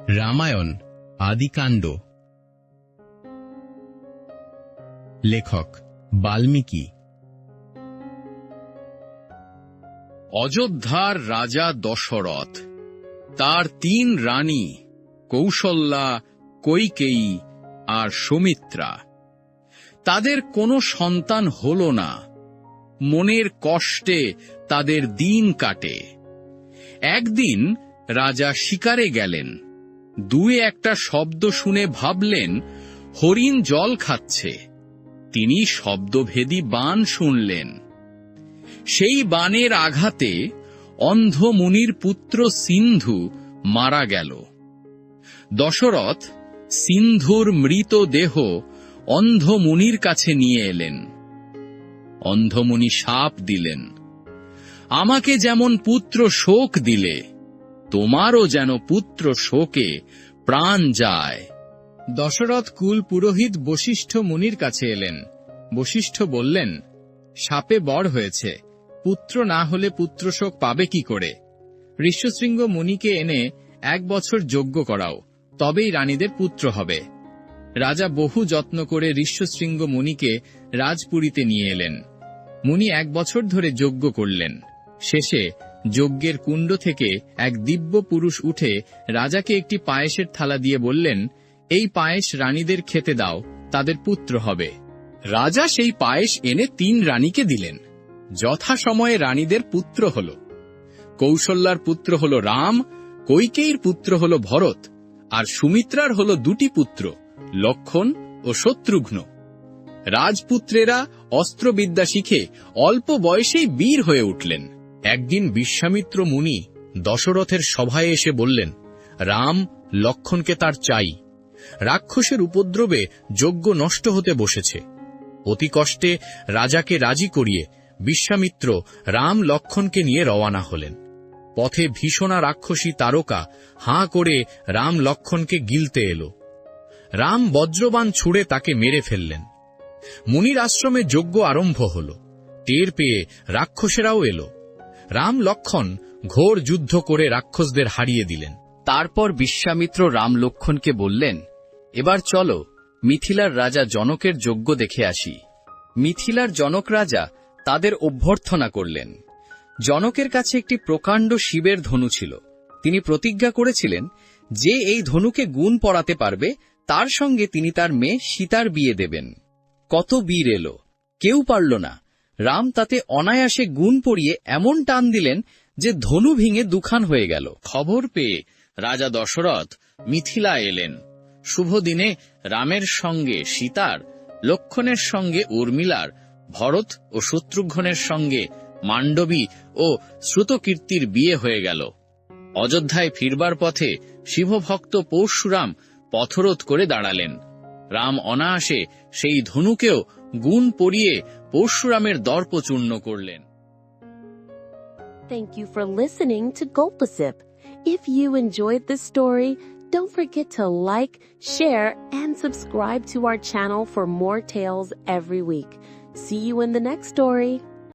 রামায়ণ, আদিকাণ্ড। লেখক, বাল্মীকি। অযোধ্যার রাজা দশরথ, তার তিন রানী, কৌশল্যা, কৈকেয়ী আর সুমিত্রা। তাদের কোনো সন্তান হল না। মনের কষ্টে তাদের দিন কাটে। একদিন রাজা শিকারে গেলেন। দুয়ে একটা শব্দ শুনে ভাবলেন, হরিণ জল খাচ্ছে। তিনি শব্দভেদী বান শুনলেন। সেই বানের আঘাতে অন্ধ মুনির পুত্র সিন্ধু মারা গেল। দশরথ সিন্ধুর মৃত দেহ অন্ধ মুনির কাছে নিয়ে এলেন। অন্ধমুনি সাপ দিলেন। আমাকে যেমন পুত্র শোক দিলে তোমারও যেন পুত্র শোকে প্রাণ যায়। দশরথ কুল পুরোহিত বশিষ্ঠ মুনির কাছে এলেন। বশিষ্ঠ বললেন, সাপে বড় হয়েছে। পুত্র না হলে পুত্রশোক পাবে কি করে? ঋষ্যশৃঙ্গ মুনিকে এনে এক বছর যজ্ঞ করাও, তবেই রানীদের পুত্র হবে। রাজা বহু যত্ন করে ঋষ্যশৃঙ্গ মুনিকে রাজপুরীতে নিয়ে এলেন। মুনি এক বছর ধরে যজ্ঞ করলেন। শেষে যজ্ঞের কুণ্ড থেকে এক দিব্য পুরুষ উঠে রাজাকে একটি পায়েসের থালা দিয়ে বললেন, এই পায়েস রানীদের খেতে দাও, তাদের পুত্র হবে। রাজা সেই পায়েস এনে তিন রানীকে দিলেন। যথাসময়ে রানীদের পুত্র হল। কৌশল্যার পুত্র হল রাম, কৈকেয়ীর পুত্র হল ভরত, আর সুমিত্রার হল দুটি পুত্র, লক্ষণ ও শত্রুঘ্ন। রাজপুত্রেরা অস্ত্রবিদ্যা শিখে অল্প বয়সেই বীর হয়ে উঠলেন। একদিন বিশ্বামিত্র মুনি দশরথের সভায় এসে বললেন, রাম লক্ষণকে তার চাই। রাক্ষসের উপদ্রবে যজ্ঞ নষ্ট হতে বসেছে। অতি কষ্টে রাজাকে রাজি করিয়ে বিশ্বামিত্র রাম লক্ষণকে নিয়ে রওয়ানা হলেন। পথে ভীষণা রাক্ষসী তারকা হাঁ করে রাম লক্ষণকে গিলতে এলো। রাম বজ্রবান ছুড়ে তাকে মেরে ফেললেন। মুনির আশ্রমে যজ্ঞ আরম্ভ হল। টের পেয়ে রাক্ষসেরাও এলো। রাম লক্ষণ ঘোর যুদ্ধ করে রাক্ষসদের হারিয়ে দিলেন। তারপর বিশ্বামিত্র রাম লক্ষণকে বললেন, এবার চলো, মিথিলার রাজা জনকের যজ্ঞ দেখে আসি। মিথিলার জনক রাজা তাদের অভ্যর্থনা করলেন। জনকের কাছে একটি প্রকাণ্ড শিবের ধনু ছিল। তিনি প্রতিজ্ঞা করেছিলেন যে এই ধনুকে গুণ পড়াতে পারবে, তার সঙ্গে তিনি তার মেয়ে সীতার বিয়ে দেবেন। কত বীর এলো, কেউ পারল না। রাম তাতে অনায়াসে গুণ পড়িয়ে এমন টান দিলেন যে ধনু ভেঙে দুখান হয়ে গেল। খবর পেয়ে রাজা দশরথ মিথিলা এলেন। শুভ দিনে রামের সঙ্গে সীতার, লক্ষণের সঙ্গে উর্মিলার, ভরত ও শত্রুঘ্নের সঙ্গে মান্ডবী ও শ্রুতকীর্তির বিয়ে হয়ে গেল। অযোধ্যায় ফিরবার পথে শিবভক্ত পরশুরাম পথরোধ করে দাঁড়ালেন। রাম অনায়াসে সেই ধনুকেও গুণ পরিয়ে পরশুরামের দর্প চূর্ণ করলেন Thank you for listening to Gulpasip. If you enjoyed this story, don't forget to like, share, and subscribe to our channel for more tales every week. See you in the next story.